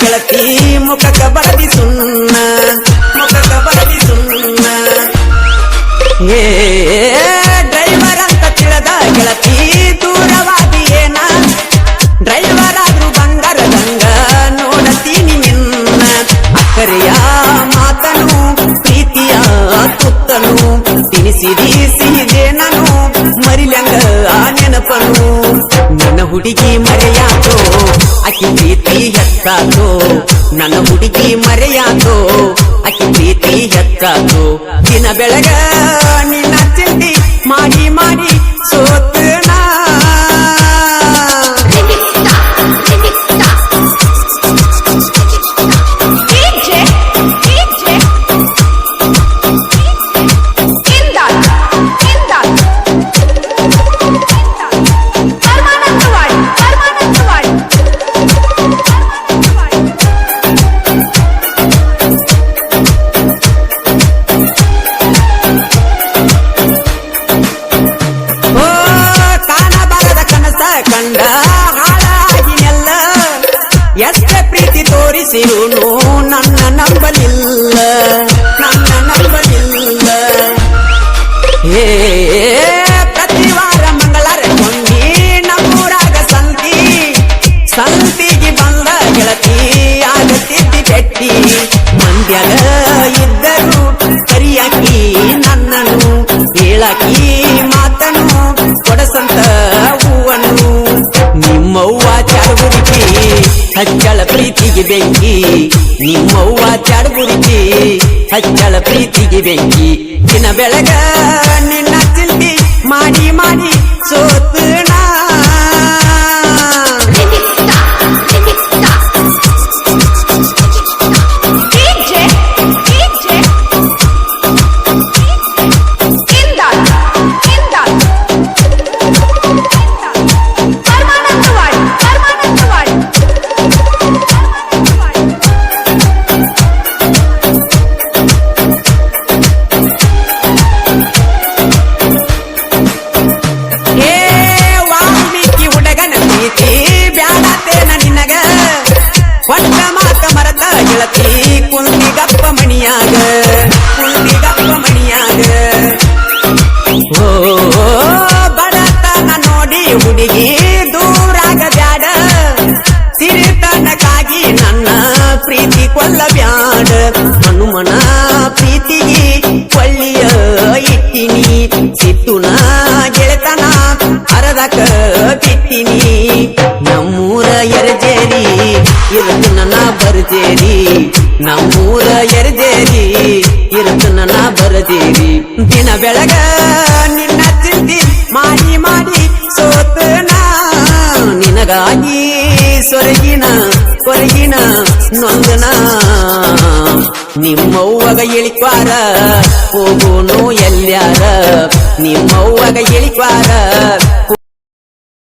ಗೆಳತಿ ಮುಖಕ ಬಾರಿ ಸುಣ್ಣ ಮುಖಕ ಬಾರಿ ಸುಣ್ಣ. ಏ ಡ್ರೈವರ್ ಅಂತ ತಿಳಿದ ಗೆಳತಿ ಹುಡುಗಿ ಮರೆಯಾತೋ? ಅಕಿ ಪ್ರೀತಿ ಹೆತ್ತಾತೋ ನನ್ನ ಹುಡುಗಿ ಮರೆಯಾತೋ? ಅಕಿ ಪ್ರೀತಿ ಹೆತ್ತಾತೋ ದಿನ ಬೆಳಗ ತೋರಿಸಿರುನು ನನ್ನ ನಂಬಲಿಲ್ಲ. ನನ್ನ ನಂಬಲಿಲ್ಲ. ಏ ಪ್ರತಿ ವಾರ ಮಂಗಳಾರ ಕೊಂಡಿ ನಮ್ಮೂರಾಗ ಸಂತಿ ಹಚ್ಚಳ ಪ್ರೀತಿಗೆ ಬೆಂಕಿ. ನಿಮ್ಮವ್ವ ಚಾಡುಗುರಿಕಿ ಹಚ್ಚಳ ಪ್ರೀತಿಗೆ ಬೆಂಕಿ. ದಿನ ಬೆಳಗ ನಿನ್ನ ಮಾಡಿ ಮಣಿಯಾಗ. ಕುಂದಿಗಪ್ಪ ಮಣಿಯಾಗ ಓ, ಬಡತನ ನೋಡಿ ಹುಡುಗಿ ದೂರಾಗ ಬ್ಯಾಡ ಸಿರಿತನಕ್ಕಾಗಿ ನನ್ನ ಪ್ರೀತಿ ಕೊಲ್ಲ ಬ್ಯಾಡ ಹನುಮನ ಪ್ರೀತಿಗೆ ಕೊಳ್ಳಿಯ ಇಟ್ಟಿನಿ. ಸಿಟ್ಟುನ ಗೆಳೆತನ ಅರದಕ ಬಿಟ್ಟಿನಿ ನನ್ನ ಬರ್ಜೇರಿ ನಮ್ಮೂರ ಎರಿದೇರಿ ಇರುತ್ತ ನಾ ಬರಜೇರಿ ದಿನ ಬೆಳಗ ನಿನ್ನ ತಿಂದಿ ಮಾಡಿ ಮಾಡಿ ಸೋತು ನಾ ನಿನಗಾಗಿ ಸೊರಗಿನ ಕೊರಗಿನ ನೊಂದನ. ನಿಮ್ಮವ್ವಗ ಇಳಿಕ್ವಾರ ಹೋಗೋನು ಎಲ್ಯಾರ. ನಿಮ್ಮವ್ವಗ ಇಳಿಕ್ವಾರ